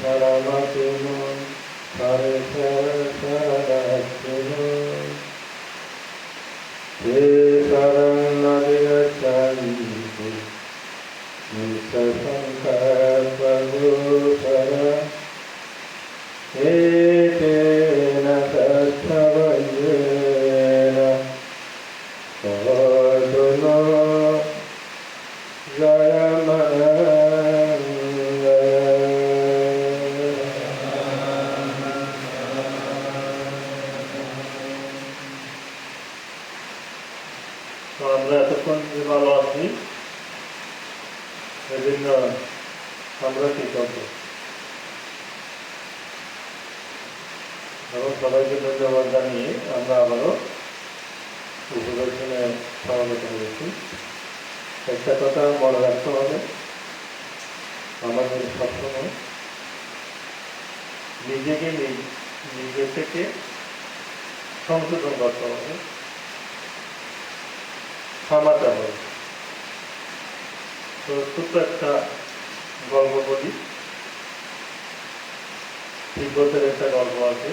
সারা মাতুন সারে সারাতুন তো আমরা এতক্ষণ যে ভালো আছি সেজন্য আমরা কি করব এবং সবাইকে ধন্যবাদ জানিয়ে আমরা আবারও উপদর্শনে সমাবেত হয়েছি একটা কথা মনে রাখতে হবে, আমাদের সবসময় নিজেকে নিজ- নিজে থেকে সংশোধন করতে হবে। থামাতে হবে তো ছোট্ট একটা গল্প বলি। তিব্বতের একটা গল্প আছে।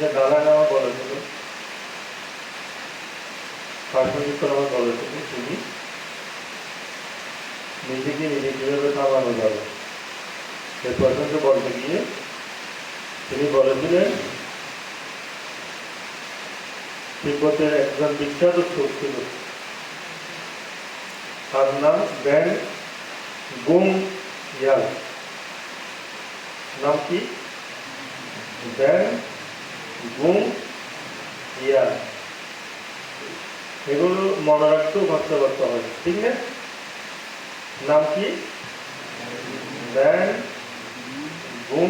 যে দাদা নামা বলেছিল। প্রাসঙ্গিক আমার বলেছিল তিনি। নিজেকে নিজে কীভাবে থামানো যাবে সে প্রসঙ্গে বলতে গিয়ে তিনি বলেছিলেন তিব্বতের একজন বিখ্যাত চোখ ছিল। তার নাম ব্যান গুং ইয়াল। নাম কি? ব্যান গুং ইয়াল। এগুলো মনে রাখতেও ভাবতে করতে হবে, ঠিক না? নাম কি? ব্যান গুং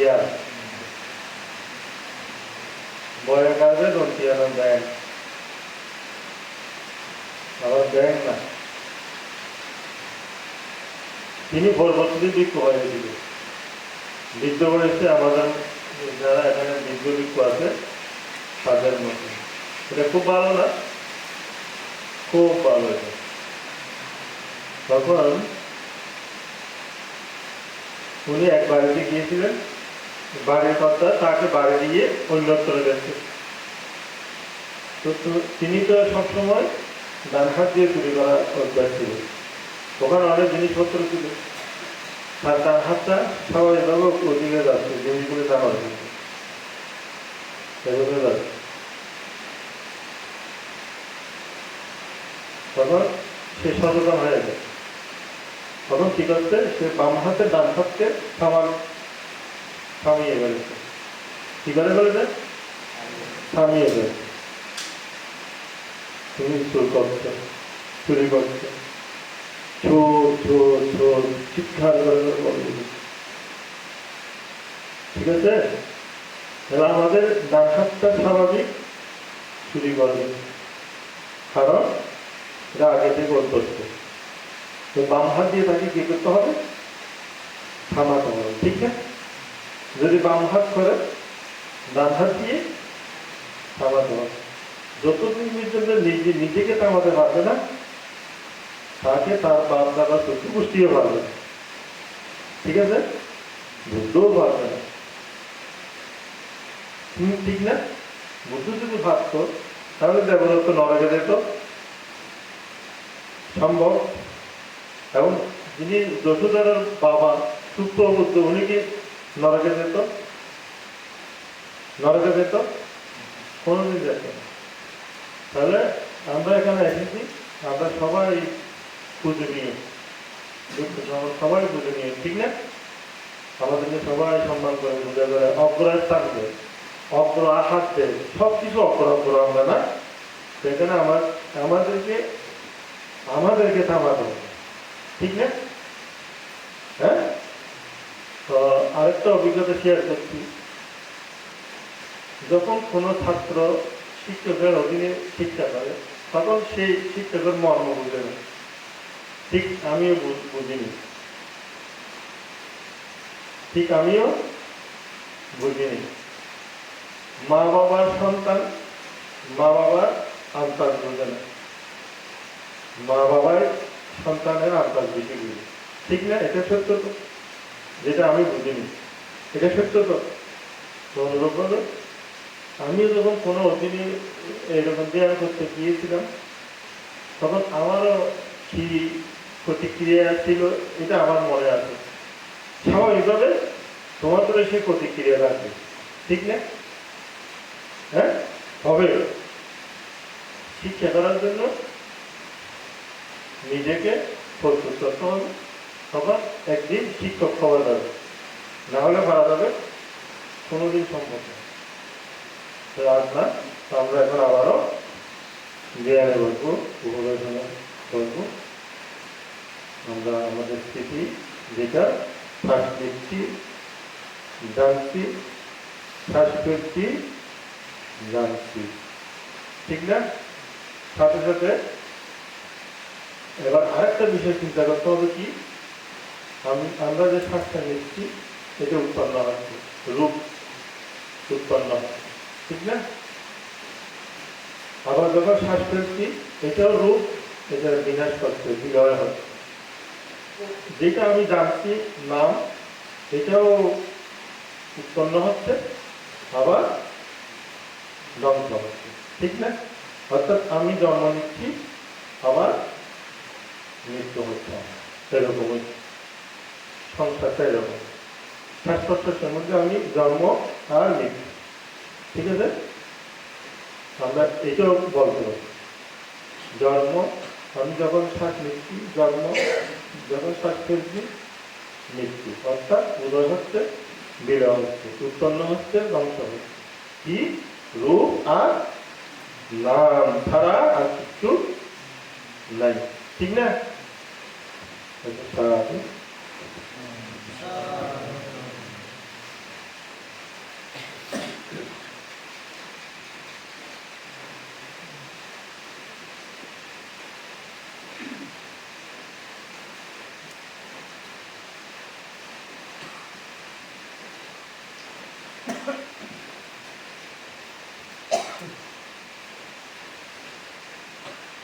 ইয়াল। বয়ের কাজে দন্তিয়ানো ব্যাং আবার ব্যাং না। তিনি পরবর্তীতে বিক্ষু হয়েছিল বৃদ্ধ বয়সে আমাদের যারা এখানে বৃদ্ধ বিক্ষু আছে, তাদের মতো। এটা খুব ভালো না? খুব ভালো তখন উনি এক বাড়িতে গিয়েছিলেন। বাড়ির কথা তাকে বাড়ি দিয়ে অন্যত্র গেছে তো তিনি তো সবসময় ডান হাত দিয়ে চুরি করা অভ্যাস ছিল। ওখানে অনেক জিনিসপত্র ছিল। তার ডান হাতটা স্বাভাবিকভাবে ওদিকে যাচ্ছে, জিনিসগুলো জানা হচ্ছে সেভাবে যাচ্ছে। তখন সে সচেতন হয়ে যায় তখন কি করছে? সে বাম হাতে ডান হাতকে থামার থামিয়ে ফেলেছে কি করে ফেলেছে থামিয়ে ফেলেছে তুমি চুর করছ চুরি করছ। চোর চোর চোর, চিৎকার করে করে ঠিক আছে? এবার আমাদের ডান হাতটা স্বাভাবিক চুরি করবে কারণ এটা আগে থেকে অভ্যস্ত। তো বাম হাত দিয়ে তাকে কি করতে হবে? থামাতে হবে, ঠিক না? যদি বাম হাত করে, ডান হাত দিয়ে থামাতে হবে যতদিন পর্যন্ত নিজে নিজেকে থামাতে পারবে না, তাকে তার বাপ দাদা চক্ষু পুষ্টিও পারবে ঠিক আছে? বুদ্ধও পারবে না। হুম, ঠিক না? বুদ্ধ যদি ভাবতো, তাহলে দেবদত্ত নরকে যেত সম্ভব। এবং যিনি যশোদারের বাবা সুপ্রবুদ্ধ উনি কি নরকে যেত? নরকে যেত? কোনোদিন যেত। তাহলে আমরা এখানে এসেছি, আমরা সবাই পূজনীয়। দুঃখ সব- সবাই পূজনীয়, ঠিক না? আমাদেরকে সবাই সম্মান করে, পূজা করে অগ্রহের থাকবে অগ্র আহাত দেয় সব কিছু অগ্র অগ্র আমরা, না? সেখানে আমার আমাদেরকে আমাদেরকে থামাতে ঠিক না? আরেকটা অভিজ্ঞতা শেয়ার করছি। যখন কোনো ছাত্র শিক্ষকের অধীনে শিক্ষা করে, তখন সেই শিক্ষকের মর্ম বুঝে না। ঠিক আমিও বুঝিনি। ঠিক আমিও বুঝিনি। মা বাবার সন্তান, মা বাবার আন্তাজ বোঝে না। মা বাবার সন্তানের আন্তাজ বেশি বুঝে ঠিক না? এটা সত্য যেটা আমি বুঝিনি এটা সত্য তো? তো অনুভব আমিও যখন কোনো অধীনে এরকম ধ্যান করতে গিয়েছিলাম, তখন আমারও কি প্রতিক্রিয়া ছিল এটা আমার মনে আছে। স্বাভাবিকভাবে তোমাদেরও সেই প্রতিক্রিয়া রাখবে ঠিক না? হ্যাঁ? হবে। শিক্ষা করার জন্য নিজেকে প্রস্তুত করতে হবে। তখন একদিন শিক্ষক হওয়া যাবে না হলে পারা যাবে, কোনোদিন সম্ভব না। তো আজ আমরা এখন আবারও জ্ঞানে বলব উপবেশনা করব আমরা আমাদের স্থিতি যেটা শ্বাস নিচ্ছি জানছি শ্বাস করছি, জানছি। ঠিক না? সাথে সাথে এবার আরেকটা বিষয় চিন্তা করতে হবে কি? আমি, আমরা যে শ্বাসটা নিচ্ছি, এটা উৎপন্ন হচ্ছে, রূপ উৎপন্ন হচ্ছে, ঠিক না? আবার যখন শ্বাস ফেলছি, এটাও রূপ, এটা বিনাশ করছে, বিলয় হচ্ছে। যেটা আমি জানছি, নাম, এটাও উৎপন্ন হচ্ছে, আবার ধ্বংস হচ্ছে, ঠিক না? অর্থাৎ আমি জন্ম নিচ্ছি, আবার মৃত্যু হচ্ছে। এরকমই। সংসারটা এরকম শ্বাস প্রশ্বাসের মধ্যে আমি জন্ম আর মৃত্যু। ঠিক আছে? আমরা এটাও পারি জন্ম, আমি যখন শ্বাস নিচ্ছি, জন্ম, যখন শ্বাস ফেলছি, মৃত্যু। অর্থাৎ উদয় হচ্ছে, বিলয় হচ্ছে, উৎপন্ন হচ্ছে, ধ্বংস হচ্ছে। কি? রূপ আর নাম ছাড়া আর কিছু নাই। ঠিক না?